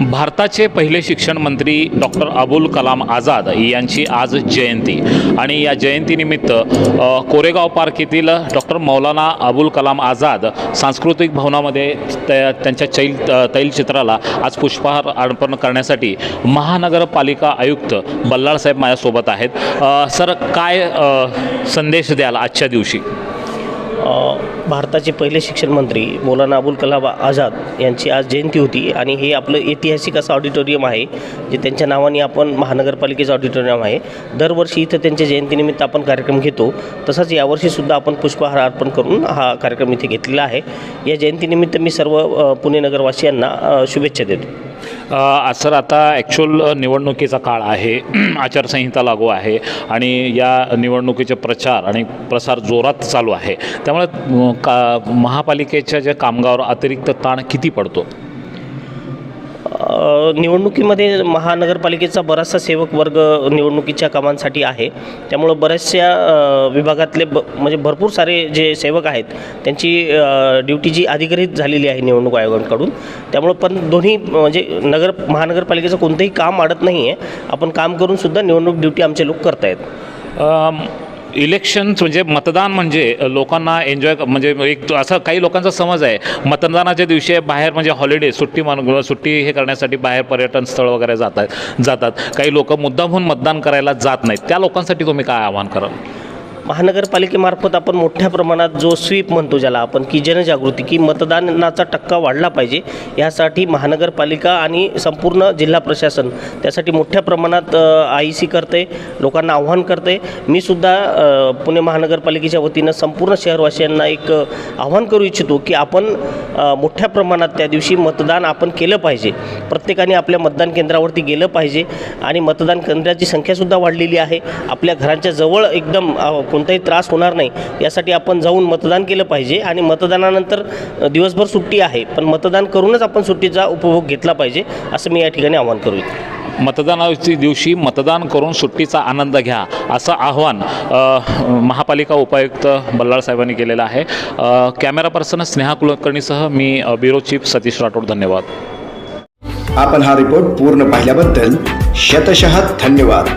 भारताचे पहिले शिक्षण मंत्री डॉक्टर अबुल कलाम आझाद यांची आज जयंती. आणि या जयंतीनिमित्त कोरेगाव पार्क येथील डॉक्टर मौलाना अबुल कलाम आझाद सांस्कृतिक भवनामध्ये त्या त्यांच्या चैल तैलचित्राला आज पुष्पहार अर्पण करण्यासाठी महानगरपालिका आयुक्त बल्लाळसाहेब माझ्यासोबत आहेत. सर काय संदेश द्याल आजच्या दिवशी? भारताचे पहिले शिक्षण मंत्री मौलाना अबुल कलाम आझाद यांची आज जयंती होती. आणि हे आपलं ऐतिहासिक असं ऑडिटोरियम आहे जे त्यांच्या नावाने आपण महानगरपालिकेचं ऑडिटोरियम आहे. दरवर्षी इथं त्यांच्या जयंतीनिमित्त आपण कार्यक्रम घेतो. तसंच यावर्षीसुद्धा आपण पुष्पहार अर्पण करून हा कार्यक्रम इथे घेतलेला आहे. या जयंतीनिमित्त मी सर्व पुणे नगरवासियांना शुभेच्छा देतो. सर आता ॲक्च्युअल निवडणुकीचा काळ आहे. आचारसंहिता लागू आहे आणि या निवडणुकीचे प्रचार आणि प्रसार जोरात चालू आहे. त्यामुळे का महापालिकेच्या ज्या कामगावर अतिरिक्त ताण किती पडतो? निवडणुकीमध्ये महानगरपालिकेचा बराचसा सेवक वर्ग निवडणुकीच्या कामांसाठी आहे. त्यामुळं बऱ्याचशा विभागातले ब म्हणजे भरपूर सारे जे सेवक आहेत त्यांची ड्युटी जी अधिग्रहित झालेली आहे निवडणूक आयोगांकडून. त्यामुळं पण दोन्ही म्हणजे नगर महानगरपालिकेचं कोणतंही काम अडत नाही आहे आपण काम करूनसुद्धा निवडणूक ड्युटी आमचे लोक करतायत. इलेक्शन्स म्हणजे मतदान म्हणजे लोकांना एन्जॉय म्हणजे एक असं काही लोकांचा समज आहे. मतदानाच्या दिवशी बाहेर म्हणजे हॉलिडे सुट्टी मान सुट्टी हे करण्यासाठी बाहेर पर्यटन स्थळ वगैरे जातात जातात. काही लोक मुद्दामहून मतदान करायला जात नाहीत. त्या लोकांसाठी तुम्ही काय आवाहन कराल? महानगरपालिकेमार्फत आपण मोठ्या प्रमाणात जो स्वीप म्हणतो ज्याला आपण की जनजागृती की मतदानाचा टक्का वाढला पाहिजे यासाठी महानगरपालिका आणि संपूर्ण जिल्हा प्रशासन त्यासाठी मोठ्या प्रमाणात आय सी करते लोकांना आव्हान करते. मी सुद्धा पुणे महानगरपालिकेच्या वतीनं संपूर्ण शहरवासियांना एक आव्हान करू इच्छितो की आपण मोठ्या प्रमाणात त्या दिवशी मतदान आपण केलं पाहिजे. प्रत्येकाने आपल्या मतदान केंद्रावरती गेलं पाहिजे आणि मतदान केंद्राची संख्यासुद्धा वाढलेली आहे. आपल्या घरांच्या जवळ एकदम कोणताही त्रास होणार नाही. यासाठी आपण जाऊन मतदान केलं पाहिजे आणि मतदानानंतर दिवसभर सुट्टी आहे पण मतदान करूनच आपण सुट्टीचा उपभोग घेतला पाहिजे असं मी या ठिकाणी आवाहन करू इच्छितो. मतदानाच्या दिवशी मतदान करून सुट्टीचा आनंद घ्या असं आव्हान महापालिका उपायुक्त बल्लाळ साहेबांनी केलेलं आहे. कॅमेरा पर्सन स्नेहा कुलकर्णीसह मी ब्युरो चीफ सतीश राठोड धन्यवाद. आपण हा रिपोर्ट पूर्ण पाहिल्याबद्दल शतशः धन्यवाद.